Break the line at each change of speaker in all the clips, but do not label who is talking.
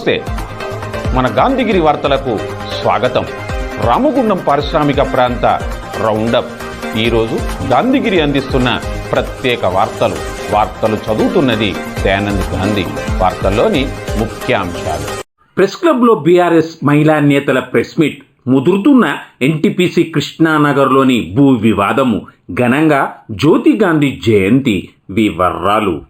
నమస్తే. మన గాంధీగిరి వార్తలకు స్వాగతం. రామగుండం పారిశ్రామిక ప్రాంత రౌండప్. ఈరోజు గాంధీగిరి అందిస్తున్న ప్రత్యేక వార్తలు. వార్తలు చదువుతున్నది దయానంద్ గాంధీ. వార్తల్లోని ముఖ్యాంశాలు.
ప్రెస్ క్లబ్లో బీఆర్ఎస్ మహిళా నేతల ప్రెస్ మీట్. ముదురుతున్న ఎన్టీపీసీ కృష్ణానగర్లోని భూ వివాదము. ఘనంగా జ్యోతి గాంధీ జయంతి వివరాలు.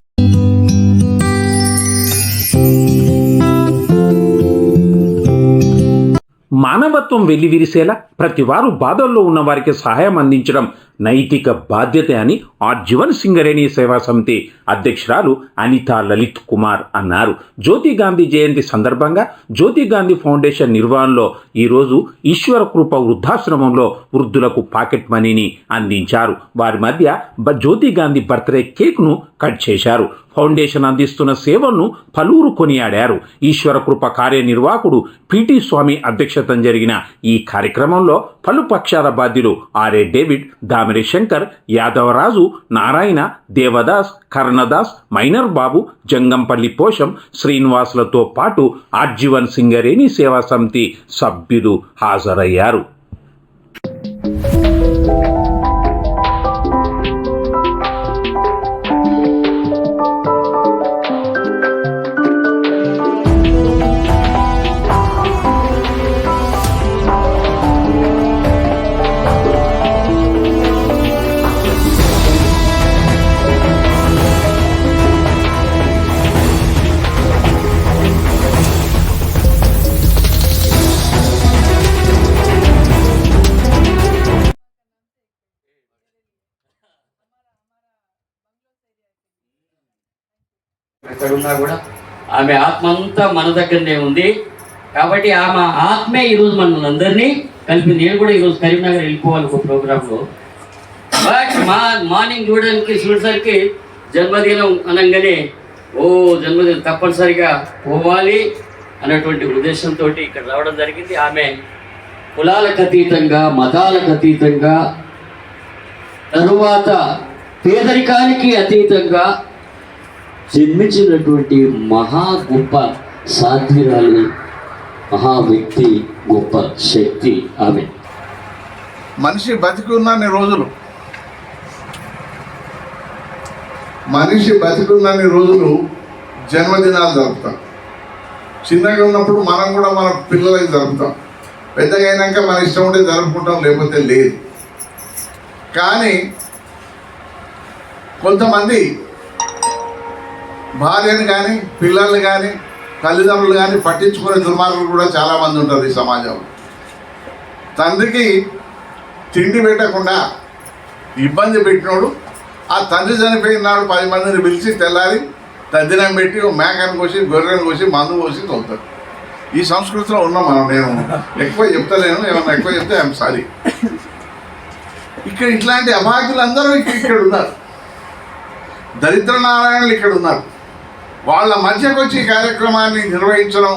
మానవత్వం వెల్లివిరిసేలా ప్రతి వారు బాధల్లో ఉన్న వారికి సహాయం అందించడం నైతిక బాధ్యత అని ఆర్జీవన్ జీవన్ సింగరేణి సేవా సమితి అధ్యక్షురాలు అనితా లలిత్ కుమార్ అన్నారు. జ్యోతి గాంధీ జయంతి సందర్భంగా జ్యోతి గాంధీ ఫౌండేషన్ నిర్వహణలో ఈరోజు ఈశ్వర కృప వృద్ధాశ్రమంలో వృద్ధులకు పాకెట్ మనీని అందించారు. వారి మధ్య జ్యోతి గాంధీ బర్త్డే కేక్ను కట్ చేశారు. ఫౌండేషన్ అందిస్తున్న సేవలను పలువురు కొనియాడారు. ఈశ్వర కృప కార్యనిర్వాహకుడు పిటి స్వామి అధ్యక్షతన జరిగిన ఈ కార్యక్రమంలో పలు పక్షాల బాధ్యులు R A David Dame Shankar Yadavaraju Narayana Devadas Karnadas Minor Babu Jangampalli Posham శ్రీనివాసులతో పాటు ఆర్జీవన్ సింగరేణి సేవా సమితి సభ్యులు హాజరయ్యారు.
ఎక్కడున్నా కూడా ఆమె ఆత్మ అంతా మన దగ్గరనే ఉంది. కాబట్టి ఆమె ఆత్మే ఈరోజు మనల్ని అందరినీ కలిపి నేను కూడా ఈరోజు కరీంనగర్ వెళ్ళిపోవాలి ఒక ప్రోగ్రాంలో. బట్ మా మార్నింగ్ చూడడానికి చూడసరికి జన్మదినం అనగానే ఓ జన్మదినం తప్పనిసరిగా పోవాలి అన్నటువంటి ఉద్దేశంతో ఇక్కడ రావడం జరిగింది. ఆమె కులాలకు అతీతంగా మతాలకు అతీతంగా తరువాత పేదరికానికి అతీతంగా జన్మించినటువంటి మహా గొప్ప సాధ్విరాలు మహా వ్యక్తి గొప్ప శక్తి ఆమె.
మనిషి బతికి ఉన్నన్ని రోజులు. మనిషి బతికున్నన్ని రోజులు జన్మదినాలు జరుపుతాం. చిన్నగా ఉన్నప్పుడు మనం కూడా మన పిల్లలకి జరుపుతాం. పెద్దగా అయినాక మన ఇష్టం ఉంటే జరుపుకుంటాం లేకపోతే లేదు. కానీ కొంతమంది భార్యను కానీ పిల్లల్ని కానీ తల్లిదండ్రులు కానీ పట్టించుకునే దుర్మార్గులు కూడా చాలామంది ఉంటారు ఈ సమాజంలో. తండ్రికి తిండి పెట్టకుండా ఇబ్బంది పెట్టినోడు ఆ తండ్రి చనిపోయిన నాడు పది మందిని పిలిచి తెల్లారి తద్దినం పెట్టి మేకను కోసి గొర్రెను కోసి మందు కోసి తోలుతారు. ఈ సంస్కృతిలో ఉన్నాం మనం నేను. ఎక్కువ చెప్తలేను ఏమన్నా ఎక్కువ చెప్తే ఐఎమ్ సారీ. ఇక్కడ ఇట్లాంటి అభాగ్యులు అందరూ ఇక్కడ ఇక్కడ ఉన్నారు. దరిద్ర నారాయణులు ఇక్కడ ఉన్నారు. వాళ్ళ మధ్యకు వచ్చి కార్యక్రమాన్ని నిర్వహించడం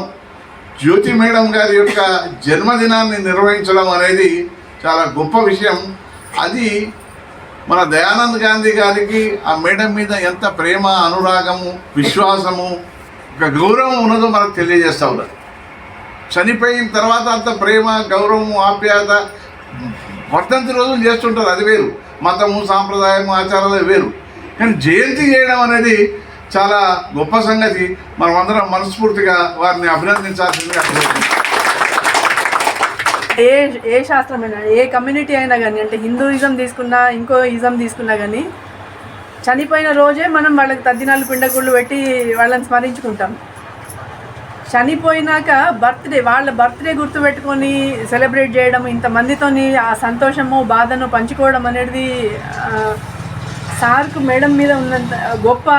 జ్యోతి మేడం గారి యొక్క జన్మదినాన్ని నిర్వహించడం అనేది చాలా గొప్ప విషయం. అది మన దయానంద్ గాంధీ గారికి ఆ మేడం మీద ఎంత ప్రేమ అనురాగము విశ్వాసము ఒక గౌరవం ఉన్నదో మనకు తెలియజేస్తా ఉన్నారు. చనిపోయిన తర్వాత అంత ప్రేమ గౌరవం ఆప్యాయత వర్ధంతి రోజులు చేస్తుంటారు అది వేరు. మతము సాంప్రదాయము ఆచారాలు వేరు. కానీ జయంతి చేయడం అనేది చాలా గొప్ప సంగతి. మనమందరం మనస్ఫూర్తిగా వారిని అభినందించాల్సిందిగా
ఏ ఏ శాస్త్రమైనా ఏ కమ్యూనిటీ అయినా కానీ అంటే హిందూయిజం తీసుకున్నా ఇంకో ఇజం తీసుకున్నా కానీ చనిపోయిన రోజే మనం వాళ్ళకి తద్దినాలు పిండకుళ్ళు పెట్టి వాళ్ళని స్మరించుకుంటాం. చనిపోయినాక బర్త్డే వాళ్ళ బర్త్డే గుర్తుపెట్టుకొని సెలబ్రేట్ చేయడం ఇంతమందితోని ఆ సంతోషము బాధను పంచుకోవడం అనేది సార్కు మేడం మీద ఉన్నంత గొప్ప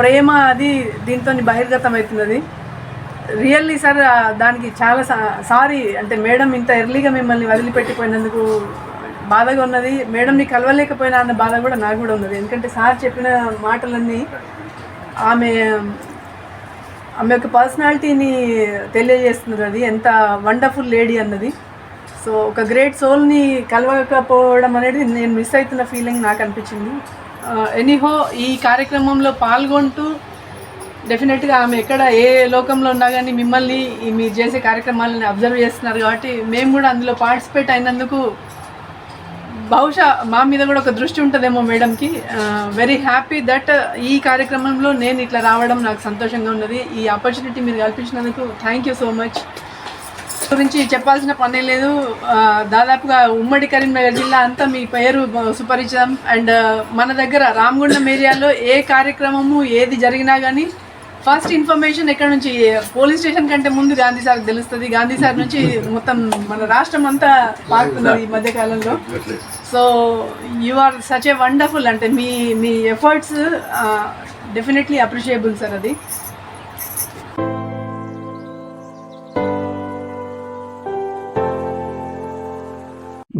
ప్రేమ అది దీంతో బహిర్గతం అవుతున్నది రియల్లీ సార్ దానికి చాలా సారీ అంటే మేడం ఇంత ఎర్లీగా మిమ్మల్ని వదిలిపెట్టిపోయినందుకు బాధగా ఉన్నది. మేడంని కలవలేకపోయినా అన్న బాధ కూడా నాకు కూడా ఉన్నది. ఎందుకంటే సార్ చెప్పిన మాటలన్నీ ఆమె ఆమె యొక్క పర్సనాలిటీని తెలియజేస్తున్నది. అది ఎంత వండర్ఫుల్ లేడీ అన్నది. సో ఒక గ్రేట్ సోల్ని కలవకపోవడం అనేది నేను మిస్ అవుతున్న ఫీలింగ్ నాకు అనిపించింది. ఎనీహో ఈ కార్యక్రమంలో పాల్గొంటూ డెఫినెట్గా ఆమె ఎక్కడ ఏ లోకంలో ఉన్నా కానీ మిమ్మల్ని మీరు చేసే కార్యక్రమాలని అబ్జర్వ్ చేస్తున్నారు కాబట్టి మేము కూడా అందులో పార్టిసిపేట్ అయినందుకు బహుశా మా మీద కూడా ఒక దృష్టి ఉంటుందేమో మేడంకి వెరీ హ్యాపీ దట్ ఈ కార్యక్రమంలో నేను ఇట్లా రావడం నాకు సంతోషంగా ఉన్నది. ఈ ఆపర్చునిటీ మీరు కల్పించినందుకు థ్యాంక్ యూ సో మచ్ గురించి చెప్పాల్సిన పనే లేదు. దాదాపుగా ఉమ్మడి కరీంనగర్ జిల్లా అంతా మీ పేరు సుపరిచితం. అండ్ మన దగ్గర రామగుండం ఏరియాలో ఏ కార్యక్రమము ఏది జరిగినా కానీ ఫస్ట్ ఇన్ఫర్మేషన్ ఎక్కడ నుంచి? పోలీస్ స్టేషన్ కంటే ముందు గాంధీ సార్ తెలుస్తుంది. గాంధీ సార్ నుంచి మొత్తం మన రాష్ట్రం అంతా పాకుతున్నది ఈ మధ్య కాలంలో. So you are such a wonderful అంటే మీ మీ ఎఫర్ట్స్ డెఫినెట్లీ అప్రిషియబుల్ సార్ అది.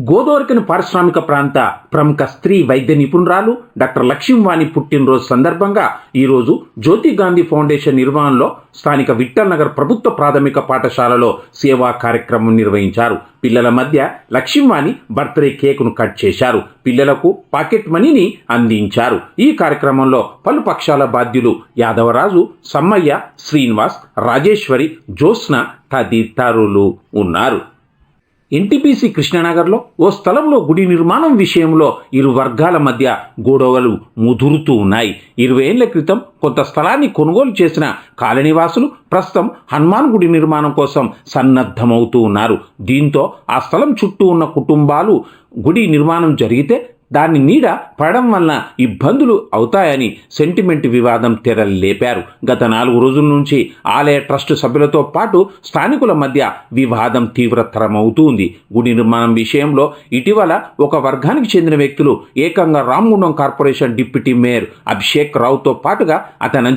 గోదోరికని పారిశ్రామిక ప్రాంత ప్రముఖ స్త్రీ వైద్య నిపుణురాలు డాక్టర్ లక్ష్మీవాణి పుట్టినరోజు సందర్భంగా ఈరోజు జ్యోతి గాంధీ ఫౌండేషన్ నిర్వహణలో స్థానిక విఠల్ నగర్ ప్రభుత్వ ప్రాథమిక పాఠశాలలో సేవా కార్యక్రమం నిర్వహించారు. పిల్లల మధ్య లక్ష్మీవాణి బర్త్డే కేకును కట్ చేశారు. పిల్లలకు పాకెట్ మనీని అందించారు. ఈ కార్యక్రమంలో పలు పక్షాల బాధ్యులు యాదవరాజు సమ్మయ్య శ్రీనివాస్ రాజేశ్వరి జ్యోత్స్న తదితరులు ఉన్నారు. ఎన్టీపీసీ కృష్ణనగర్లో ఓ స్థలంలో గుడి నిర్మాణం విషయంలో ఇరు వర్గాల మధ్య గొడవలు ముదురుతూ ఉన్నాయి. ఇరవై ఏళ్ళ క్రితం కొంత స్థలాన్ని కొనుగోలు చేసిన కాలనీవాసులు ప్రస్తుతం హనుమాన్ గుడి నిర్మాణం కోసం సన్నద్ధమవుతూ ఉన్నారు. దీంతో ఆ స్థలం చుట్టూ ఉన్న కుటుంబాలు గుడి నిర్మాణం జరిగితే దాని నీడ పడడం వలన ఇబ్బందులు అవుతాయని సెంటిమెంట్ వివాదం తెరలేపారు. గత నాలుగు రోజుల నుంచి ఆలయ ట్రస్ట్ సభ్యులతో పాటు స్థానికుల మధ్య వివాదం తీవ్రతరమవుతుంది. గుడి నిర్మాణం విషయంలో ఇటీవల ఒక వర్గానికి చెందిన వ్యక్తులు ఏకంగా Ramagundam corporation deputy mayor Abhishek రావుతో పాటుగా అతని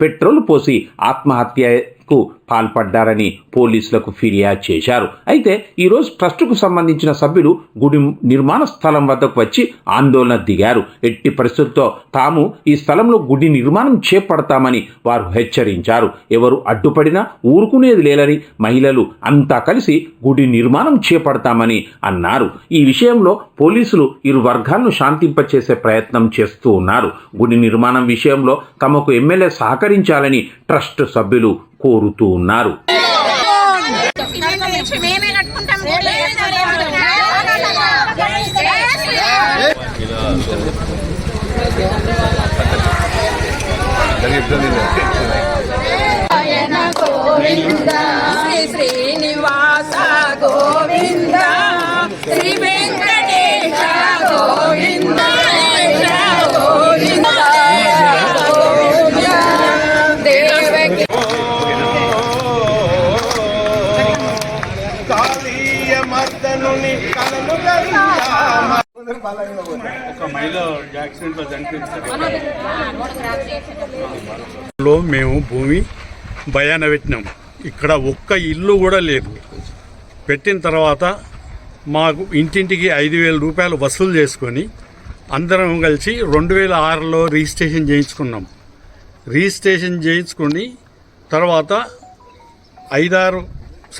పెట్రోల్ పోసి ఆత్మహత్య కు పాల్పడ్డారని పోలీసులకు ఫిర్యాదు చేశారు. అయితే ఈరోజు ట్రస్టుకు సంబంధించిన సభ్యులు గుడి నిర్మాణ స్థలం వద్దకు వచ్చి ఆందోళన దిగారు. ఎట్టి పరిస్థితుల్లో తాము ఈ స్థలంలో గుడి నిర్మాణం చేపడతామని వారు హెచ్చరించారు. ఎవరు అడ్డుపడినా ఊరుకునేది లేలని మహిళలు అంతా కలిసి గుడి నిర్మాణం చేపడతామని అన్నారు. ఈ విషయంలో పోలీసులు ఇరు వర్గాలను శాంతింపచేసే ప్రయత్నం చేస్తూ ఉన్నారు. గుడి నిర్మాణం విషయంలో తమకు ఎమ్మెల్యే సహకరించాలని ట్రస్ట్ సభ్యులు కోరుతూ ఉన్నారు.
ఒక మహిళ యాక్సిడెంట్లో లో మేము భూమి భయాన పెట్టినాం. ఇక్కడ ఒక్క ఇల్లు కూడా లేదు. పెట్టిన తర్వాత మాకు ఇంటింటికి ఐదు వేల రూపాయలు వసూలు చేసుకొని అందరం కలిసి రెండు వేల ఆరులో రిజిస్ట్రేషన్ చేయించుకున్నాం. రిజిస్ట్రేషన్ చేయించుకొని తర్వాత ఐదారు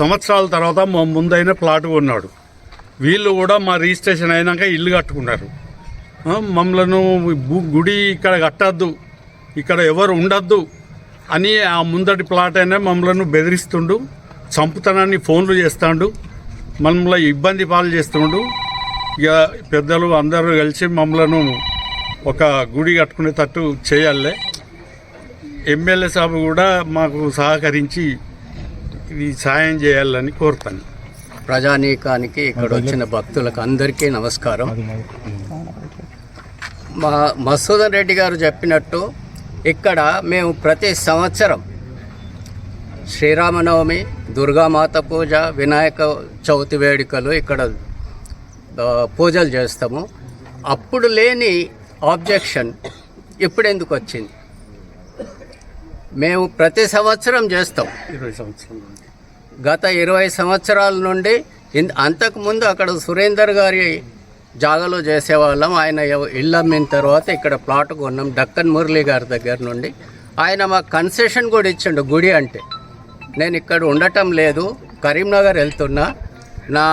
సంవత్సరాల తర్వాత మా ముందైన ప్లాట్ కొన్నాడు. వీళ్ళు కూడా మా రిజిస్ట్రేషన్ అయినాక ఇల్లు కట్టుకున్నారు. మమ్మలను గుడి ఇక్కడ కట్టద్దు. ఇక్కడ ఎవరు ఉండద్దు అని ఆ ముందటి ప్లాట్ అయినా మమ్మలను బెదిరిస్తుండు. చంపుతనాన్ని ఫోన్లు చేస్తాడు. మమ్మల్ని ఇబ్బంది పాలు చేస్తుండు. ఇక పెద్దలు అందరూ కలిసి మమ్మలను ఒక గుడి కట్టుకునేటట్టు చేయాలి. ఎమ్మెల్యే సాబ్ కూడా మాకు సహకరించి ఇది సాయం చేయాలని కోరుతాను.
ప్రజానీకానికి ఇక్కడ వచ్చిన భక్తులకు అందరికీ నమస్కారం. మా మసూదన్ రెడ్డి గారు చెప్పినట్టు ఇక్కడ మేము ప్రతి సంవత్సరం శ్రీరామనవమి దుర్గామాత పూజ వినాయక చవితి వేడుకలు ఇక్కడ పూజలు చేస్తాము. అప్పుడు లేని ఆబ్జెక్షన్ ఇప్పుడు ఎందుకు వచ్చింది? మేము ప్రతి సంవత్సరం చేస్తాం.
ఇరవై సంవత్సరాల. నుండి
గత ఇరవై సంవత్సరాల నుండి అంతకుముందు అక్కడ సురేందర్ గారి జాగాలో చేసేవాళ్ళం. ఆయన ఇల్లు అమ్మిన తర్వాత ఇక్కడ ప్లాట్ కొన్నాం. డక్కన్ మురళి గారి దగ్గర నుండి. ఆయన మాకు కన్సెషన్ కూడా ఇచ్చిండు గుడి అంటే. నేను ఇక్కడ ఉండటం లేదు. కరీంనగర్ వెళ్తున్నా. నా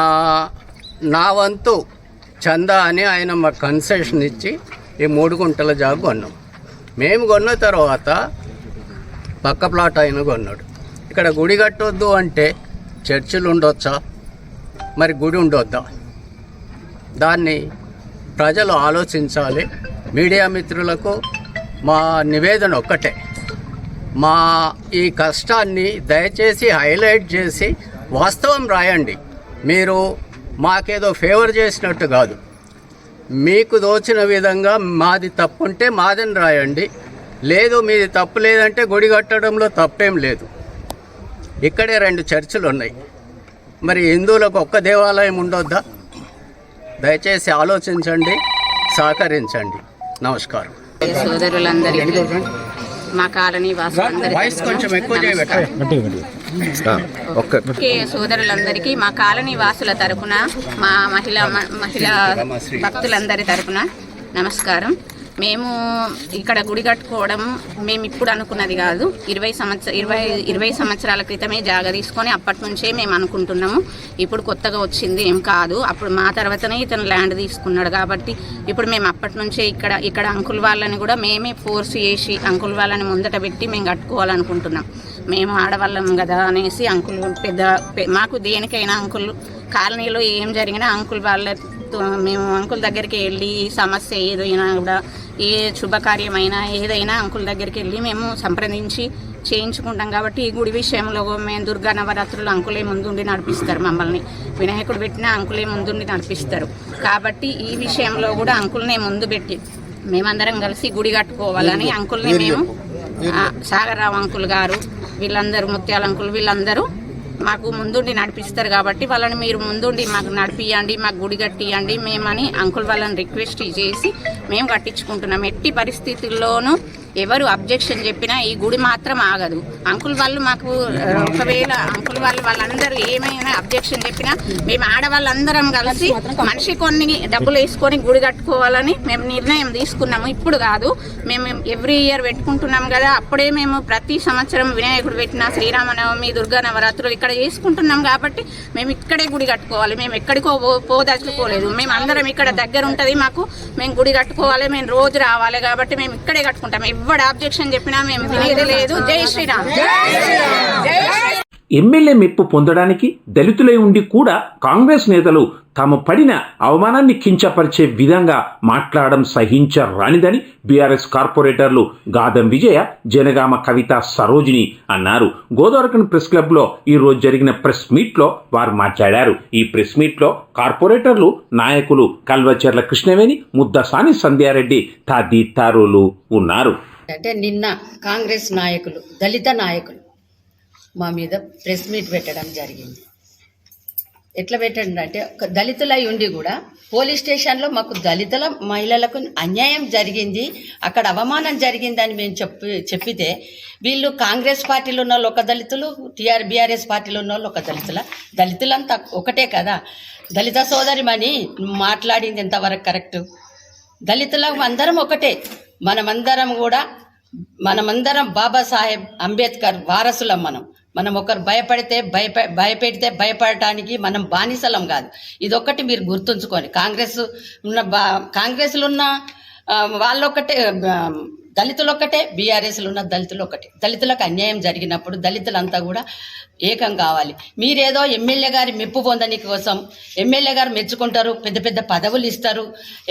నా వంతు చందా అని ఆయన మాకు కన్సెషన్ ఇచ్చి ఈ మూడు గుంటల జాగు కొన్నాం. మేము కొన్న తర్వాత పక్క ప్లాట్ ఆయన కొన్నాడు. ఇక్కడ గుడి కట్టొద్దు అంటే చర్చిలు ఉండొచ్చా? మరి గుడి ఉండొద్దా? దాన్ని ప్రజలు ఆలోచించాలి. మీడియా మిత్రులకు మా నివేదన ఒక్కటే. మా ఈ కష్టాన్ని దయచేసి హైలైట్ చేసి వాస్తవం రాయండి. మీరు మాకేదో ఫేవర్ చేసినట్టు కాదు. మీకు దోచిన విధంగా మాది తప్పు ఉంటే మాదని రాయండి. లేదు మీది తప్పు లేదంటే గుడి కట్టడంలో తప్పేం లేదు. ఇక్కడే రెండు చర్చిలు ఉన్నాయి మరి హిందువులకు ఒక్క దేవాలయం ఉండొద్దా? దయచేసి ఆలోచించండి సహకరించండి. నమస్కారం.
సోదరులందరికీ మా కాలనీ ఓకే సోదరులందరికీ మా కాలనీ వాసుల తరపున మా మహిళా మహిళా భక్తులందరి తరపున నమస్కారం. మేము ఇక్కడ గుడి కట్టుకోవడం మేము ఇప్పుడు అనుకున్నది కాదు. ఇరవై సంవత్సర ఇరవై ఇరవై సంవత్సరాల క్రితమే జాగ తీసుకొని అప్పటి నుంచే మేము అనుకుంటున్నాము. ఇప్పుడు కొత్తగా వచ్చింది ఏం కాదు. అప్పుడు మా తర్వాతనే ఇతను ల్యాండ్ తీసుకున్నాడు కాబట్టి ఇప్పుడు మేము అప్పటి నుంచే ఇక్కడ ఇక్కడ అంకుల్ వాళ్ళని కూడా మేమే ఫోర్స్ చేసి అంకుల్ వాళ్ళని ముందట పెట్టి మేము కట్టుకోవాలనుకుంటున్నాం. మేము ఆడవాళ్ళం కదా అనేసి అంకుల్ పెద్ద మాకు దేనికైనా అంకుల్ కాలనీలో ఏం జరిగినా అంకుల్ వాళ్ళతో మేము అంకుల్ దగ్గరికి వెళ్ళి సమస్య ఏదైనా కూడా ఏ శుభకార్యమైనా ఏదైనా అంకుల్ దగ్గరికి వెళ్ళి మేము సంప్రదించి చేయించుకుంటాం కాబట్టి ఈ గుడి విషయంలో మేము దుర్గా నవరాత్రులు అంకులే ముందుండి నడిపిస్తారు మమ్మల్ని. వినాయకుడు పెట్టిన అంకులే ముందుండి నడిపిస్తారు. కాబట్టి ఈ విషయంలో కూడా అంకుల్నే ముందు పెట్టి మేమందరం కలిసి గుడి కట్టుకోవాలని అంకుల్ని మేము సాగర్రావు అంకుల్ గారు వీళ్ళందరూ ముత్యాల అంకుల్ వీళ్ళందరూ మాకు ముందుండి నడిపిస్తారు కాబట్టి వాళ్ళని మీరు ముందుండి మాకు నడిపియండి మాకు గుడి కట్టియండి మేమని అంకుల్ వాళ్ళని రిక్వెస్ట్ చేసి మేము కట్టించుకుంటున్నాం. ఎట్టి పరిస్థితుల్లోనూ ఎవరు అబ్జెక్షన్ చెప్పినా ఈ గుడి మాత్రం ఆగదు. అంకుల్ వాళ్ళు మాకు ఒకవేళ అంకుల్ వాళ్ళు వాళ్ళందరూ ఏమైనా అబ్జెక్షన్ చెప్పినా మేము ఆడవాళ్ళందరం కలిసి మనిషి కొన్ని డబ్బులు వేసుకొని గుడి కట్టుకోవాలని మేము నిర్ణయం తీసుకున్నాము. ఇప్పుడు కాదు మేము ఎవ్రీ ఇయర్ పెట్టుకుంటున్నాం కదా. అప్పుడే మేము ప్రతి సంవత్సరం వినాయకుడు పెట్టిన శ్రీరామనవమి దుర్గా నవరాత్రులు ఇక్కడ చేసుకుంటున్నాం కాబట్టి మేము ఇక్కడే గుడి కట్టుకోవాలి. మేము ఎక్కడికో పో- పోదలుచుకోలేదు. మేము అందరం ఇక్కడ దగ్గర ఉంటుంది మాకు. మేము గుడి కట్టుకోవాలి మేము రోజు రావాలి కాబట్టి మేము ఇక్కడే కట్టుకుంటాం. ఎవడు ఆబ్జెక్షన్ చెప్పినా మేము వినేది లేదు. జై శ్రీరామ్.
ఎమ్మెల్యే మెప్పు పొందడానికి దళితులై ఉండి కూడా కాంగ్రెస్ నేతలు తాము పడిన అవమానాన్ని కించపరిచే విధంగా మాట్లాడడం సహించరానిదని బీఆర్ఎస్ కార్పొరేటర్లు గాదం విజయ జనగామ కవిత సరోజిని అన్నారు. గోదావరికన్ ప్రెస్ క్లబ్లో ఈ రోజు జరిగిన ప్రెస్ మీట్లో వారు మాట్లాడారు. ఈ ప్రెస్ మీట్లో కార్పొరేటర్లు నాయకులు కల్వచర్ల కృష్ణవేణి ముద్దసాని సంధ్యారెడ్డి తదితరులు ఉన్నారు.
అంటే నిన్న కాంగ్రెస్ నాయకులు దళిత నాయకులు మా మీద ప్రెస్ మీట్ పెట్టడం జరిగింది. ఎట్లా పెట్టండి అంటే ఒక దళితులై ఉండి కూడా పోలీస్ స్టేషన్లో మాకు దళితుల మహిళలకు అన్యాయం జరిగింది అక్కడ అవమానం జరిగిందని మేము చెప్పి చెప్పితే వీళ్ళు కాంగ్రెస్ పార్టీలో ఉన్న వాళ్ళు ఒక దళితులు టీఆర్ బీఆర్ఎస్ పార్టీలో ఉన్న వాళ్ళు ఒక దళితుల దళితులంతా ఒకటే కదా. దళిత సోదరిమని మాట్లాడింది ఎంతవరకు కరెక్టు? దళితుల అందరం ఒకటే. మనమందరం కూడా మనమందరం బాబాసాహెబ్ అంబేద్కర్ వారసులం మనం. మనం ఒకరు భయపడితే భయప భయపెడితే భయపడటానికి మనం బానిసలం కాదు. ఇదొక్కటి మీరు గుర్తుంచుకోండి. కాంగ్రెస్ ఉన్న బా కాంగ్రెస్లో ఉన్న వాళ్ళొక్కటే దళితులు ఒక్కటే బీఆర్ఎస్లు ఉన్న దళితులు ఒకటే దళితులకు అన్యాయం జరిగినప్పుడు దళితులంతా కూడా ఏకం కావాలి. మీరేదో ఎమ్మెల్యే గారి మెప్పు పొందని కోసం ఎమ్మెల్యే గారు మెచ్చుకుంటారు పెద్ద పెద్ద పదవులు ఇస్తారు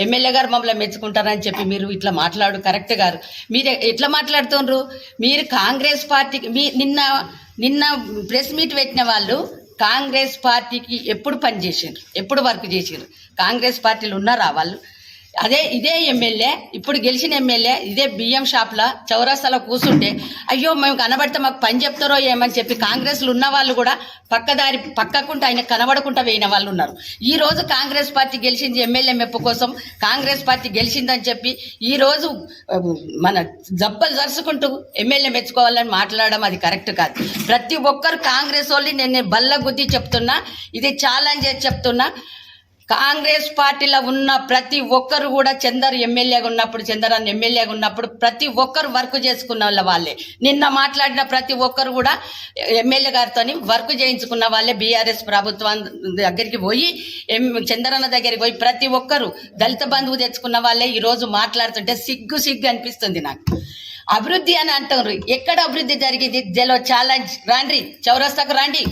ఎమ్మెల్యే గారు మమ్మల్ని మెచ్చుకుంటారని చెప్పి మీరు ఇట్లా మాట్లాడు కరెక్ట్ గారు. మీరు ఎట్లా మాట్లాడుతుండ్రు? మీరు కాంగ్రెస్ పార్టీకి మీ నిన్న నిన్న ప్రెస్ మీట్ పెట్టిన వాళ్ళు కాంగ్రెస్ పార్టీకి ఎప్పుడు పనిచేసారు ఎప్పుడు వర్క్ చేసారు కాంగ్రెస్ పార్టీలు ఉన్నారా వాళ్ళు? అదే ఇదే ఎమ్మెల్యే ఇప్పుడు గెలిచిన ఎమ్మెల్యే ఇదే బియ్యం షాప్లో చౌరస్తాలో కూర్చుంటే అయ్యో మేము కనబడితే మాకు పని చెప్తారో ఏమని చెప్పి కాంగ్రెస్లో ఉన్న వాళ్ళు కూడా పక్కదారి పక్కకుంటే ఆయన కనబడకుండా వేయిన వాళ్ళు ఉన్నారు. ఈ రోజు కాంగ్రెస్ పార్టీ గెలిచింది ఎమ్మెల్యే మెప్పు కోసం కాంగ్రెస్ పార్టీ గెలిచిందని చెప్పి ఈ రోజు మన జబ్బలు జరుచుకుంటూ ఎమ్మెల్యే మెచ్చుకోవాలని మాట్లాడడం అది కరెక్ట్ కాదు. ప్రతి ఒక్కరు కాంగ్రెస్ వాళ్ళు నేను బల్ల గుద్ది చెప్తున్నా ఇది ఛాలెంజ్ చేసి చెప్తున్నా. కాంగ్రెస్ పార్టీలో ఉన్న ప్రతి ఒక్కరు కూడా చందర్ ఎమ్మెల్యేగా ఉన్నప్పుడు చందరాన్ని ఎమ్మెల్యేగా ఉన్నప్పుడు ప్రతి ఒక్కరు వర్క్ చేసుకున్న వాళ్ళ వాళ్ళే. నిన్న మాట్లాడిన ప్రతి ఒక్కరు కూడా ఎమ్మెల్యే గారితో వర్క్ చేయించుకున్న వాళ్ళే బీఆర్ఎస్ ప్రభుత్వం దగ్గరికి పోయి ఎం చంద్రన్న దగ్గరికి పోయి ప్రతి ఒక్కరు దళిత బంధువు తెచ్చుకున్న వాళ్ళే ఈరోజు మాట్లాడుతుంటే సిగ్గు సిగ్గు అనిపిస్తుంది నాకు. అభివృద్ధి అని అంటారు ఎక్కడ అభివృద్ధి జరిగింది? జలో ఛాలెంజ్. రాండి చౌరస్తాకు రండి.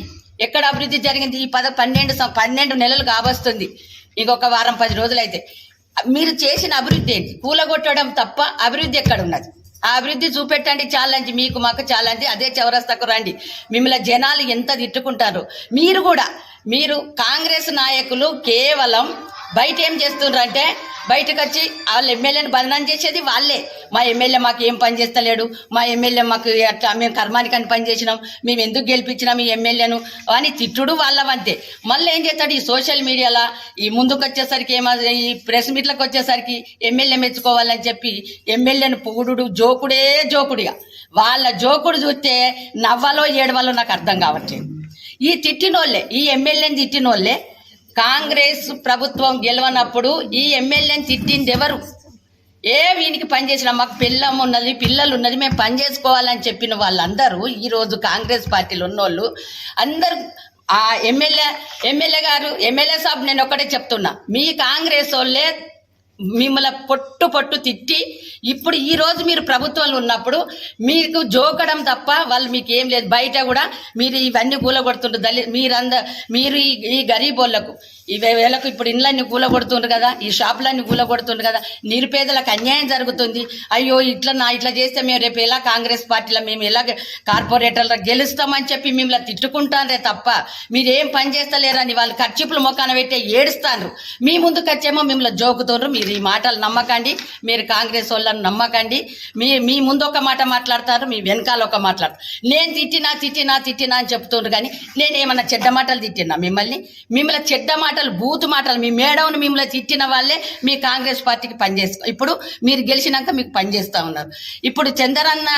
ఎక్కడ అభివృద్ధి జరిగింది? ఈ పద పన్నెండు పన్నెండు నెలలు కావస్తుంది ఇంకొక వారం పది రోజులైతే. మీరు చేసిన అభివృద్ధి ఏంటి? కూలగొట్టడం తప్ప అభివృద్ధి ఎక్కడ ఉన్నది? ఆ అభివృద్ధి చూపెట్టండి ఛాలెంజ్ మీకు మాకు ఛాలెంజ్ అదే చౌరస్తకు రండి. మిమ్మల్ని జనాలు ఎంత తిట్టుకుంటారు. మీరు కూడా మీరు కాంగ్రెస్ నాయకులు కేవలం బయట ఏం చేస్తుండ్రంటే బయటకు వచ్చి వాళ్ళ ఎమ్మెల్యేని బదనాం చేసేది వాళ్ళే. మా ఎమ్మెల్యే మాకు ఏం పని చేస్తలేడు. మా ఎమ్మెల్యే మాకు అట్లా మేము కర్మానికి అని పని చేసినాం. మేము ఎందుకు గెలిపించినాం ఈ ఎమ్మెల్యేను అని తిట్టుడు వాళ్ళవంతే. మళ్ళీ ఏం చేస్తాడు ఈ సోషల్ మీడియాలో ఈ ముందుకు వచ్చేసరికి ఏమో ఈ ప్రెస్ మీట్లకు వచ్చేసరికి ఎమ్మెల్యే మెచ్చుకోవాలని చెప్పి ఎమ్మెల్యేను పొగుడు జోకుడే జోకుడిగా. వాళ్ళ జోకుడు చూస్తే నవ్వాలో ఏడవాలో నాకు అర్థం కావట్లేదు. ఈ తిట్టినోళ్ళే ఈ ఎమ్మెల్యేని తిట్టినోళ్ళే కాంగ్రెస్ ప్రభుత్వం గెలవనప్పుడు ఈ ఎమ్మెల్యేని తిట్టింది ఎవరు? ఏ వీనికి పనిచేసిన మాకు పిల్లం ఉన్నది పిల్లలు ఉన్నది మేము పని చేసుకోవాలని చెప్పిన వాళ్ళందరూ ఈరోజు కాంగ్రెస్ పార్టీలో ఉన్నోళ్ళు అందరు ఆ ఎమ్మెల్యే ఎమ్మెల్యే గారు ఎమ్మెల్యే సాబ్ నేను ఒకటే చెప్తున్నా మీ కాంగ్రెస్ వాళ్ళే మిమ్మల్ని పొట్టు పొట్టు తిట్టి ఇప్పుడు ఈ రోజు మీరు ప్రభుత్వంలో ఉన్నప్పుడు మీకు జోకడం తప్ప వాళ్ళు మీకు ఏం లేదు. బయట కూడా మీరు ఇవన్నీ కూలగొడుతుంటారు దళి మీరంద మీరు ఈ ఈ గరీబోళ్ళకు ఈ వేలకు ఇప్పుడు ఇండ్లన్నీ కూలగొడుతుండ్రు కదా ఈ షాపులన్నీ కూలగొడుతుండ్రు కదా నిరుపేదలకు అన్యాయం జరుగుతుంది. అయ్యో ఇట్లా నా ఇట్లా చేస్తే మేము రేపు ఎలా కాంగ్రెస్ పార్టీలో మేము ఎలా కార్పొరేటర్లో గెలుస్తామని చెప్పి మిమ్మల్ని తిట్టుకుంటానరే తప్ప మీరు ఏం పని చేస్తలేరని వాళ్ళు ఖర్చుపులు మొక్కన పెట్టే ఏడుస్తాను మీ ముందుకు వచ్చేమో మిమ్మల్ని జోకుతుండ్రు. మీరు ఈ మాటలు నమ్మకండి. మీరు కాంగ్రెస్ వాళ్ళని నమ్మకండి. మీ మీ ముందు ఒక మాట మాట్లాడతారు మీ వెనకాల ఒక మాట్లాడతారు. నేను తిట్టినా తిట్టినా తిట్టినా అని చెప్తుండ్రు కానీ నేను ఏమన్నా చెడ్డ మాటలు తిట్టినా మిమ్మల్ని? మిమ్మల్ని చెడ్డ మాట మాటలు బూతు మాటలు మీ మేడవును మిమ్మల్ని తిట్టిన వాళ్ళే మీ కాంగ్రెస్ పార్టీకి పనిచేసుకో ఇప్పుడు మీరు గెలిచినాక మీకు పనిచేస్తూ ఉన్నారు. ఇప్పుడు చందరన్న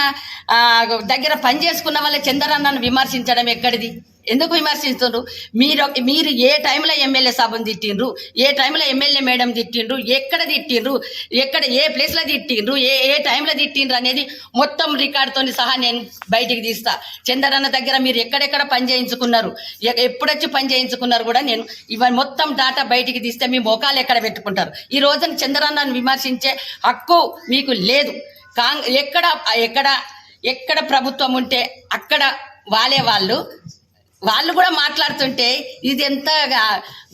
దగ్గర పని చేసుకున్న వాళ్ళే చందరన్నను విమర్శించడం ఎక్కడిది? ఎందుకు విమర్శిస్తుండ్రు? మీరు మీరు ఏ టైంలో ఎమ్మెల్యే సభను తిట్టిండ్రు? ఏ టైంలో ఎమ్మెల్యే మేడం తిట్టిండ్రు? ఎక్కడ తిట్టిండ్రు? ఎక్కడ ఏ ప్లేస్లో తిట్టిండ్రు? ఏ ఏ టైంలో తిట్టిండ్రు అనేది మొత్తం రికార్డుతో సహా నేను బయటికి తీస్తా. చందరన్న దగ్గర మీరు ఎక్కడెక్కడ పని చేయించుకున్నారు? ఎప్పుడొచ్చి పని చేయించుకున్నారు కూడా నేను ఇవన్నీ మొత్తం డాటా బయటికి తీస్తే మీ మోకాలు ఎక్కడ పెట్టుకుంటారు? ఈ రోజున చంద్రన్నను విమర్శించే హక్కు మీకు లేదు. కాంగ్ ఎక్కడ ఎక్కడ ఎక్కడ ప్రభుత్వం ఉంటే అక్కడ వాలే వాళ్ళు వాళ్ళు కూడా మాట్లాడుతుంటే ఇది ఎంత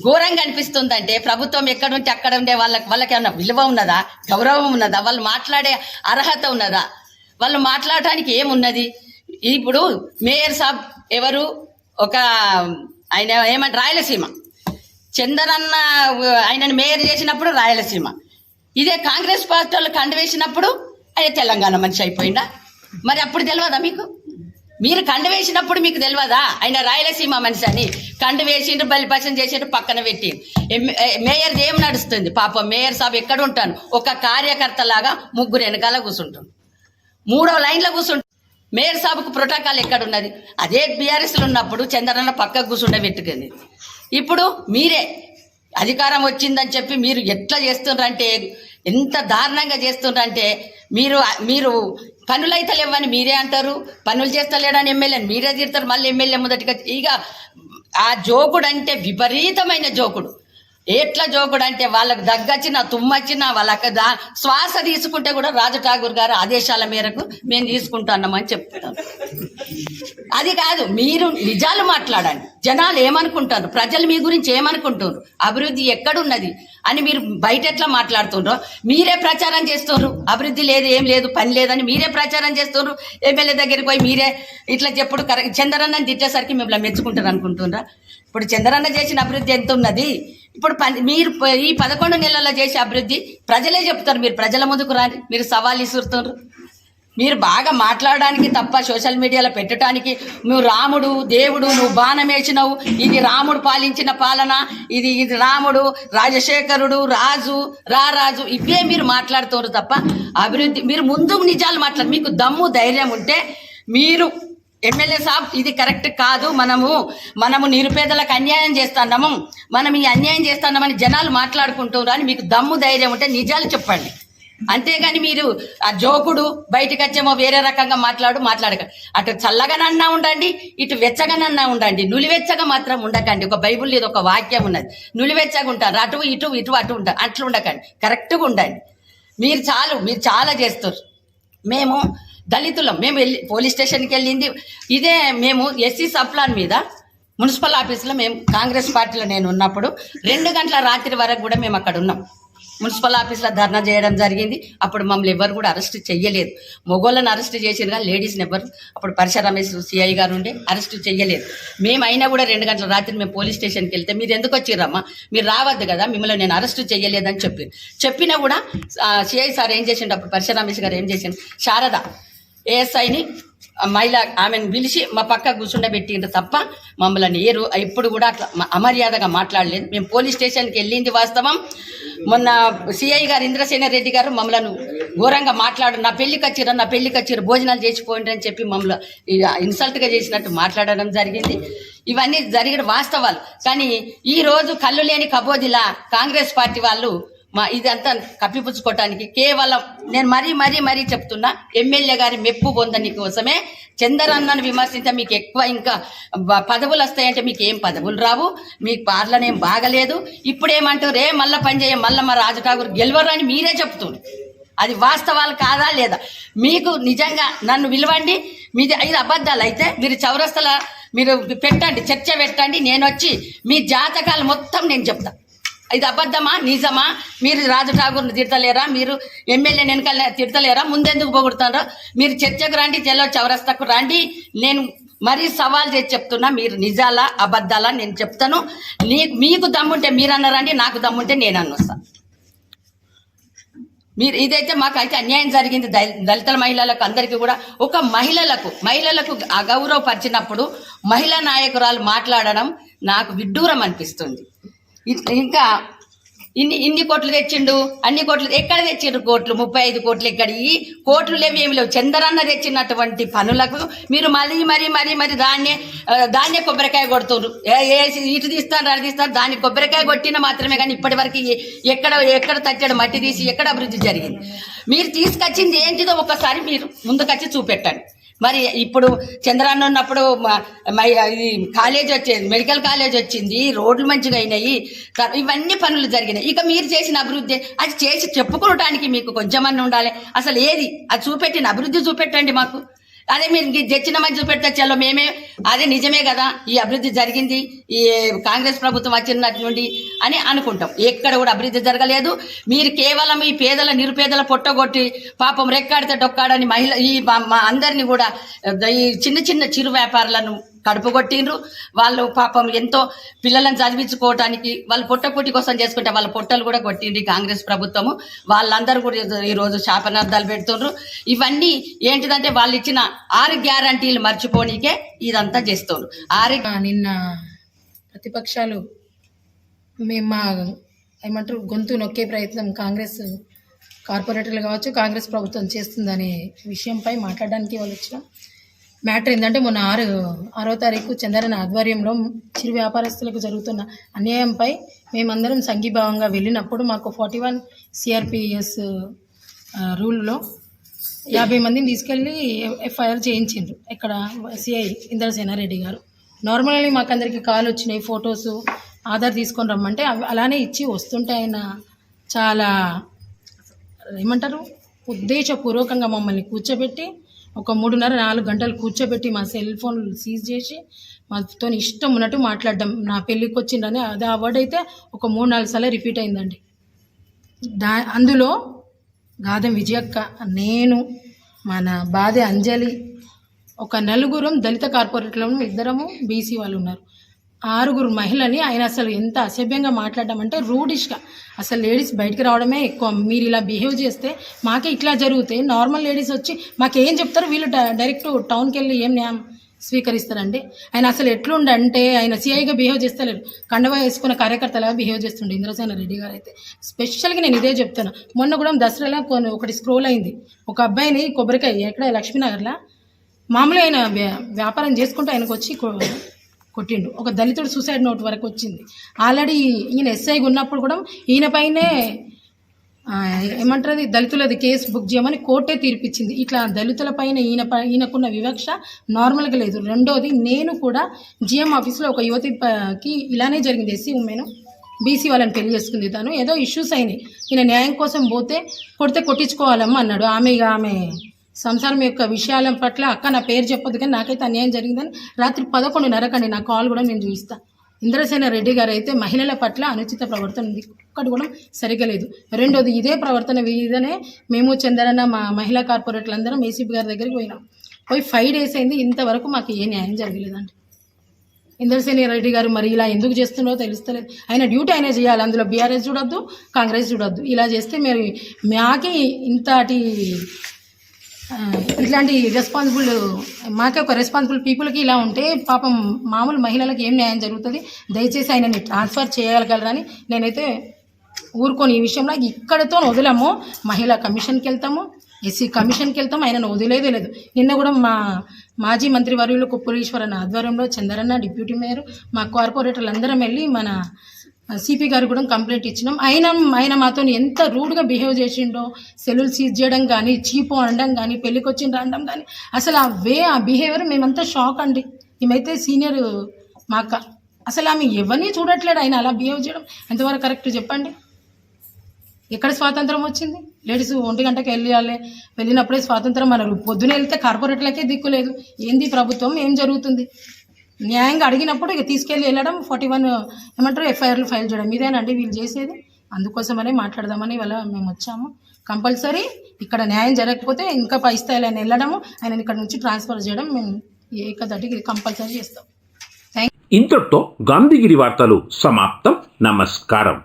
ఘోరంగా అనిపిస్తుందంటే ప్రభుత్వం ఎక్కడ ఉంటే అక్కడ ఉండే వాళ్ళకి వాళ్ళకి ఏమన్నా విలువ ఉన్నదా? గౌరవం ఉన్నదా? వాళ్ళు మాట్లాడే అర్హత ఉన్నదా? వాళ్ళు మాట్లాడటానికి ఏమున్నది? ఇప్పుడు మేయర్ సాబ్ ఎవరు? ఒక ఆయన ఏమంటే రాయలసీమ. చందనన్న ఆయనను మేయర్ చేసినప్పుడు రాయలసీమ. ఇదే కాంగ్రెస్ పార్టీ వాళ్ళు కండ వేసినప్పుడు ఆయన తెలంగాణ మనిషి అయిపోయిందా మరి అప్పుడు తెలియదా మీకు? మీరు కండు వేసినప్పుడు మీకు తెలియదా? ఆయన రాయలసీమ మనిషి అని కండు వేసిండ్రు బలిపసం చేసిండ్రు పక్కన పెట్టి. మేయర్ ఏం నడుస్తుంది? పాపం మేయర్ సాబ్ ఎక్కడ ఉంటాను ఒక కార్యకర్త లాగా ముగ్గురు వెనకాల కూర్చుంటాం మూడో లైన్లో కూర్చుంటాం మేయర్ సాబ్కు ప్రోటోకాల్ ఎక్కడ ఉన్నది అదే బీఆర్ఎస్లో ఉన్నప్పుడు చంద్రన్న పక్కకు కూర్చుండే పెట్టుకుంది. ఇప్పుడు మీరే అధికారం వచ్చిందని చెప్పి మీరు ఎట్లా చేస్తుండ్రంటే ఎంత దారుణంగా చేస్తుండ్రంటే మీరు మీరు పనులు అయితే లేవని మీరే అంటారు. పనులు చేస్తలేడని ఎమ్మెల్యేని మీరే తిడతారు మళ్ళీ ఎమ్మెల్యే మొదటిగా ఇక ఆ జోకుడు అంటే విపరీతమైన జోకుడు. ఎట్లా జోకుడు అంటే వాళ్ళకు దగ్గొచ్చిన తుమ్మచ్చిన వాళ్ళకి దా శ్వాస తీసుకుంటే కూడా రాజు ఠాగూర్ గారు ఆదేశాల మేరకు మేము తీసుకుంటున్నామని చెప్తున్నాం అది కాదు మీరు నిజాలు మాట్లాడండి. జనాలు ఏమనుకుంటారు? ప్రజలు మీ గురించి ఏమనుకుంటారు? అభివృద్ధి ఎక్కడున్నది? అని మీరు బయట ఎట్లా మాట్లాడుతుండ్రో మీరే ప్రచారం చేస్తున్నారు. అభివృద్ధి లేదు ఏం లేదు పని లేదని మీరే ప్రచారం చేస్తున్నారు. ఎమ్మెల్యే దగ్గరికి పోయి మీరే ఇట్లా చెప్పుడు కరెక్ట్ చంద్రన్నని తిట్టేసరికి మిమ్మల్ని మెచ్చుకుంటారు అనుకుంటున్నారా? ఇప్పుడు చంద్రన్న చేసిన అభివృద్ధి ఎంత ఉన్నది? ఇప్పుడు పని మీరు ఈ పదకొండు నెలల్లో చేసే అభివృద్ధి ప్రజలే చెప్తారు. మీరు ప్రజల ముందుకు రాని మీరు సవాల్ ఇసురుతున్నారు మీరు బాగా మాట్లాడడానికి తప్ప సోషల్ మీడియాలో పెట్టడానికి నువ్వు రాముడు దేవుడు నువ్వు బాణం వేసినావు. ఇది రాముడు పాలించిన పాలన ఇది ఇది రాముడు రాజశేఖరుడు రాజు రారాజు ఇవే మీరు మాట్లాడుతున్నారు తప్ప అభివృద్ధి మీరు ముందు నిజాలు మాట్లాడు మీకు దమ్ము ధైర్యం ఉంటే మీరు ఎమ్మెల్యే సాబ్ ఇది కరెక్ట్ కాదు. మనము మనము నిరుపేదలకు అన్యాయం చేస్తున్నాము. మనం ఈ అన్యాయం చేస్తున్నామని జనాలు మాట్లాడుకుంటున్నారు అని మీకు దమ్ము ధైర్యం ఉంటే నిజాలు చెప్పండి. అంతేగాని మీరు ఆ జోకుడు బయటకు వచ్చేమో వేరే రకంగా మాట్లాడు మాట్లాడక. అటు చల్లగానన్నా ఉండండి ఇటు వెచ్చగానన్నా ఉండండి. నులివెచ్చగా మాత్రం ఉండకండి. ఒక బైబుల్ ఇది ఒక వాక్యం ఉన్నది. నులివెచ్చగా ఉంటారు. అటు ఇటు ఇటు అటు ఉంటారు అట్లా ఉండకండి కరెక్ట్గా ఉండండి. మీరు చాలు మీరు చాలా చేస్తారు మేము దళితులం. మేము వెళ్ళి పోలీస్ స్టేషన్కి వెళ్ళింది. ఇదే మేము ఎస్సీ సప్లాన్ మీద మున్సిపల్ ఆఫీస్లో మేము కాంగ్రెస్ పార్టీలో నేను ఉన్నప్పుడు రెండు గంటల రాత్రి వరకు కూడా మేము అక్కడ ఉన్నాం. మున్సిపల్ ఆఫీస్లో ధర్నా చేయడం జరిగింది. అప్పుడు మమ్మల్ని ఎవరు కూడా అరెస్ట్ చెయ్యలేదు. మొగోళ్ళని అరెస్ట్ చేసిన లేడీస్ని ఎవరు అప్పుడు పరిస రమేష్ సిఐ గారు ఉండే అరెస్ట్ చెయ్యలేదు. మేము అయినా కూడా రెండు గంటల రాత్రి మేము పోలీస్ స్టేషన్కి వెళ్తే మీరు ఎందుకు వచ్చిర్రమ్మా? మీరు రావద్దు కదా మిమ్మల్ని నేను అరెస్ట్ చెయ్యలేదని చెప్పి. చెప్పినా కూడా సిఐ సార్ ఏం చేసిండు? అప్పుడు పరిస రమేష్ గారు ఏం చేసిండు? శారద ఏఎస్ఐని మహిళ ఆమెను పిలిచి మా పక్క కూర్చుండబెట్టిండ్రు తప్ప మమ్మల్ని ఏరు. ఇప్పుడు కూడా అట్లా అమర్యాదగా మాట్లాడలేదు. మేము పోలీస్ స్టేషన్కి వెళ్ళింది వాస్తవం. మొన్న సిఐ గారు ఇంద్రసేన రెడ్డి గారు మమ్మల్ని ఘోరంగా మాట్లాడు నా పెళ్ళికి వచ్చారు నా పెళ్ళికి వచ్చారు భోజనాలు చేసిపోయిండ్రు అని చెప్పి మమ్మల్ని ఇక ఇన్సల్ట్గా చేసినట్టు మాట్లాడడం జరిగింది. ఇవన్నీ జరిగిన వాస్తవాలు. కానీ ఈరోజు కళ్ళు లేని కబోదిలా కాంగ్రెస్ పార్టీ వాళ్ళు మా ఇదంతా కప్పిపుచ్చుకోవటానికి కేవలం నేను మరీ మరీ మరీ చెప్తున్నా ఎమ్మెల్యే గారి మెప్పు పొందని కోసమే చందరన్నను విమర్శించే మీకు ఎక్కువ ఇంకా పదవులు వస్తాయంటే మీకు ఏం పదవులు రావు మీకు పార్లనేం బాగలేదు. ఇప్పుడు ఏమంటారు రే మళ్ళీ పని చేయ మా రాజు ఠాకూర్ గెలవరు అని మీరే చెప్తున్నారు. అది వాస్తవాలు కాదా లేదా? మీకు నిజంగా నన్ను విలువండి మీది ఐదు అబద్ధాలు అయితే మీరు చౌరస్తల మీరు పెట్టండి చర్చ పెట్టండి నేను వచ్చి మీ జాతకాలు మొత్తం నేను చెప్తా. ఇది అబద్ధమా? నిజమా? మీరు రాజు ఠాగూర్ని తిడతలేరా? మీరు ఎమ్మెల్యే వెనకాల తిడతలేరా? ముందెందుకు పోగొడతారో మీరు చర్చకు రండి చెల్లో చౌరస్తాకు రండి. నేను మరీ సవాల్ చేసి చెప్తున్నా మీరు నిజాలా అబద్ధాలా నేను చెప్తాను. నీ మీకు దమ్ముంటే మీరు అన్నారండి నాకు దమ్ముంటే నేను అన్నొస్తా మీరు ఇదైతే మాకైతే అన్యాయం జరిగింది. దళితుల దళిత మహిళలకు అందరికీ కూడా ఒక మహిళలకు మహిళలకు అగౌరవపరిచినప్పుడు మహిళా నాయకురాలు మాట్లాడడం నాకు విడ్డూరం అనిపిస్తుంది. ఇంకా ఇన్ని ఇన్ని కోట్లు తెచ్చిండు అన్ని కోట్లు ఎక్కడ తెచ్చిండు కోట్లు? ముప్పై ఐదు కోట్లు ఎక్కడ? ఈ కోట్లు లేవు ఏమి లేవు. చందరన్న తెచ్చినటువంటి పనులకు మీరు మరీ మరీ మరీ మరి దాన్నే దాన్ని దాన్నే కొబ్బరికాయ కొడుతున్నారు ఏ- ఇటు తీస్తారు అది తీస్తారు దాన్ని కొబ్బరికాయ కొట్టిన మాత్రమే కానీ ఇప్పటి వరకు ఎక్కడ ఎక్కడ తచ్చాడు మట్టి తీసి ఎక్కడ అభివృద్ధి జరిగింది? మీరు తీసుకొచ్చింది ఏంటిదో ఒక్కసారి మీరు ముందుకొచ్చి చూపెట్టండి. మరి ఇప్పుడు చంద్రాన్న ఉన్నప్పుడు ఇది కాలేజ్ వచ్చేది మెడికల్ కాలేజ్ వచ్చింది రోడ్లు మంచిగా అయినాయి ఇవన్నీ పనులు జరిగినాయి. ఇక మీరు చేసిన అభివృద్ధి అది చేసి చెప్పుకోవడానికి మీకు కొంచెమన్నా ఉండాలి. అసలు ఏది? అది చూపెట్టిన అభివృద్ధి చూపెట్టండి మాకు. అదే మీరు తెచ్చిన మంచి చూపెడితే మేమే అదే నిజమే కదా ఈ అభివృద్ధి జరిగింది ఈ కాంగ్రెస్ ప్రభుత్వం వచ్చినట్టు నుండి అని అనుకుంటాం. ఎక్కడ కూడా అభివృద్ధి జరగలేదు. మీరు కేవలం ఈ పేదల నిరుపేదల పొట్టగొట్టి పాపం రెక్కాడితే డొక్కాడని మహిళ ఈ మా- అందరినీ కూడా ఈ చిన్న చిన్న చిరు వ్యాపారులను కడుపు కొట్టిండ్రు. వాళ్ళు పాపం ఎంతో పిల్లలను చదివించుకోవటానికి వాళ్ళు పొట్ట పొట్టి కోసం చేసుకుంటే వాళ్ళ పొట్టలు కూడా కొట్టిండ్రు కాంగ్రెస్ ప్రభుత్వము. వాళ్ళందరూ కూడా ఈరోజు శాపనార్థాలు పెడుతుండ్రు. ఇవన్నీ ఏంటిదంటే వాళ్ళు ఇచ్చిన ఆరు గ్యారంటీలు మర్చిపోనీకే ఇదంతా చేస్తున్నారు ఆరు
నిన్న ప్రతిపక్షాలు మేము మా ఏమంటారు గొంతు నొక్కే ప్రయత్నం కాంగ్రెస్ కార్పొరేటర్లు కావచ్చు కాంగ్రెస్ ప్రభుత్వం చేస్తుందనే విషయంపై మాట్లాడడానికి వాళ్ళు వచ్చిన మ్యాటర్ ఏంటంటే మొన్న ఆరు ఆరో తారీఖు చంద్రన ఆధ్వర్యంలో చిరు వ్యాపారస్తులకు జరుగుతున్న అన్యాయంపై మేమందరం సంఘీభావంగా వెళ్ళినప్పుడు మాకు ఫార్టీ వన్ సిఆర్పిఎస్ రూల్లో యాభై మందిని తీసుకెళ్ళి ఎఫ్ఐఆర్ చేయించిండ్రు. ఇక్కడ సిఐ ఇంద్రసేనారెడ్డి గారు. నార్మల్లీ మాకందరికి కాల్ వచ్చినాయి ఫొటోస్ ఆధార్ తీసుకొని రమ్మంటే అవి అలానే ఇచ్చి వస్తుంటే ఆయన చాలా ఏమంటారు ఉద్దేశపూర్వకంగా మమ్మల్ని కూర్చోబెట్టి ఒక మూడున్నర నాలుగు గంటలు కూర్చోబెట్టి మా సెల్ ఫోన్లు సీజ్ చేసి మాతో ఇష్టం ఉన్నట్టు మాట్లాడడం. నా పెళ్ళికి వచ్చిందని అదే ఆ వర్డ్ అయితే ఒక మూడు నాలుగు సార్లు రిపీట్ అయిందండి. దా అందులో గాదం విజయక్క నేను మన బాధే అంజలి ఒక నలుగురం దళిత కార్పొరేట్లను ఇద్దరము బీసీ వాళ్ళు ఉన్నారు. ఆరుగురు మహిళని ఆయన అసలు ఎంత అసభ్యంగా మాట్లాడడం అంటే రూడిష్గా. అసలు లేడీస్ బయటికి రావడమే ఎక్కువ. మీరు ఇలా బిహేవ్ చేస్తే మాకే ఇట్లా జరిగితే నార్మల్ లేడీస్ వచ్చి మాకేం చెప్తారు వీళ్ళు డ- డైరెక్ట్ టౌన్కి వెళ్ళి ఏం న్యాయం స్వీకరిస్తారండి? ఆయన అసలు ఎట్లుండంటే ఆయన సిఐగా బిహేవ్ చేస్తలేరు కండవ వేసుకున్న కార్యకర్తలాగా బిహేవ్ చేస్తుండే ఇంద్రసేన రెడ్డి గారు అయితే. స్పెషల్గా నేను ఇదే చెప్తాను. మొన్న కూడా దసరాలో కొన్ని ఒకటి స్క్రోల్ అయింది. ఒక అబ్బాయిని కొబ్బరికాయ ఎక్కడ? లక్ష్మీనగర్లో? మామూలు ఆయన వ్యా- వ్యాపారం చేసుకుంటూ ఆయనకు వచ్చి కొట్టిండు. ఒక దళితుడు సూసైడ్ నోట్ వరకు వచ్చింది. ఆల్రెడీ ఈయన ఎస్ఐగా ఉన్నప్పుడు కూడా ఈయన పైనే ఏమంటారు దళితులది కేసు బుక్ చేయమని కోర్టే తీర్పిచ్చింది. ఇట్లా దళితుల పైన ఈయన ఈయనకున్న వివక్ష నార్మల్గా లేదు. రెండోది నేను కూడా జిఎం ఆఫీస్లో ఒక యువతికి ఇలానే జరిగింది ఎస్సీ ఉమెన్. బీసీ వాళ్ళని పెళ్ళి చేసుకుంది తను. ఏదో ఇష్యూస్ అయినాయి. ఈయన న్యాయం కోసం పోతే కొడితే కొట్టించుకోవాలమ్మా అన్నాడు. ఆమె ఇక ఆమె సంసారం యొక్క విషయాల పట్ల అక్క నా పేరు చెప్పొద్దు కానీ నాకైతే అన్యాయం జరిగిందని రాత్రి పదకొండున్నరకండి నా కాల్ కూడా నేను చూపిస్తాను ఇంద్రసేన రెడ్డి గారు అయితే మహిళల పట్ల అనుచిత ప్రవర్తన ఉంది. ఒక్కటి కూడా సరిగా లేదు. రెండోది ఇదే ప్రవర్తన వీధనే మేము చందరన్న మా మహిళా కార్పొరేటర్లు అందరం ఏసీపీ గారి దగ్గరికి పోయినాం. పోయి ఫైవ్ డేస్ అయింది ఇంతవరకు మాకు ఏ న్యాయం జరగలేదండి. ఇంద్రసేని రెడ్డి గారు మరి ఇలా ఎందుకు చేస్తున్నారో తెలుస్తలేదు. ఆయన డ్యూటీ ఆయన చేయాలి. అందులో బీఆర్ఎస్ చూడొద్దు కాంగ్రెస్ చూడొద్దు. ఇలా చేస్తే మరి మాకే ఇంతటి ఇట్లాంటి రెస్పాన్సిబుల్ మాకే ఒక రెస్పాన్సిబుల్ పీపుల్కి ఇలా ఉంటే పాపం మామూలు మహిళలకు ఏం న్యాయం జరుగుతుంది? దయచేసి ఆయనని ట్రాన్స్ఫర్ చేయగలగలరని నేనైతే ఊరుకొని. ఈ విషయంలో ఇక్కడతో వదిలాము. మహిళా కమిషన్కి వెళ్తాము. ఎస్సీ కమిషన్కి వెళ్తాము. ఆయనను వదిలేదే లేదు. నిన్న కూడా మా మాజీ మంత్రి వర్యులు కుప్పలీశ్వరన్ ఆధ్వర్యంలో చందరన్న డిప్యూటీ మేయర్ మా కార్పొరేటర్లు అందరం వెళ్ళి మన సిపి గారు కూడా కంప్లైంట్ ఇచ్చినాం. ఆయన ఆయన మాతో ఎంత రూడ్గా బిహేవ్ చేసిండో సెల్లులు సీజ్ చేయడం కానీ చీపు అనడం కానీ పెళ్ళికి వచ్చిండ్రు అనడం కానీ అసలు ఆ వే ఆ బిహేవియర్ మేమంతా షాక్ అండి. మేమైతే సీనియర్ మా అక్క. అసలు ఆమె ఎవరిని చూడట్లేడు ఆయన అలా బిహేవ్ చేయడం. ఎంతవరకు కరెక్ట్ చెప్పండి? ఎక్కడ స్వాతంత్రం వచ్చింది? లేడీస్ ఒంటి గంటకి వెళ్ళాలి. వెళ్ళినప్పుడే స్వాతంత్రం మన పొద్దున వెళ్తే కార్పొరేట్లకే దిక్కు లేదు. ఏంది ప్రభుత్వం? ఏం జరుగుతుంది? న్యాయంగా అడిగినప్పుడు ఇక తీసుకెళ్ళి వెళ్ళడం ఫార్టీ వన్ ఏమంటారు ఎఫ్ఐఆర్లు ఫైల్ చేయడం ఇదేనండి వీళ్ళు చేసేది. అందుకోసమనే మాట్లాడదామని ఇవాళ మేము వచ్చాము. కంపల్సరీ ఇక్కడ న్యాయం జరగకపోతే ఇంకా పై స్థాయిలో ఆయన వెళ్ళడము ఆయన ఇక్కడ నుంచి ట్రాన్స్ఫర్ చేయడం మేము ఏకదటికి కంపల్సరీ చేస్తాం.
ఇంతటితో గాంధీగిరి వార్తలు సమాప్తం. నమస్కారం.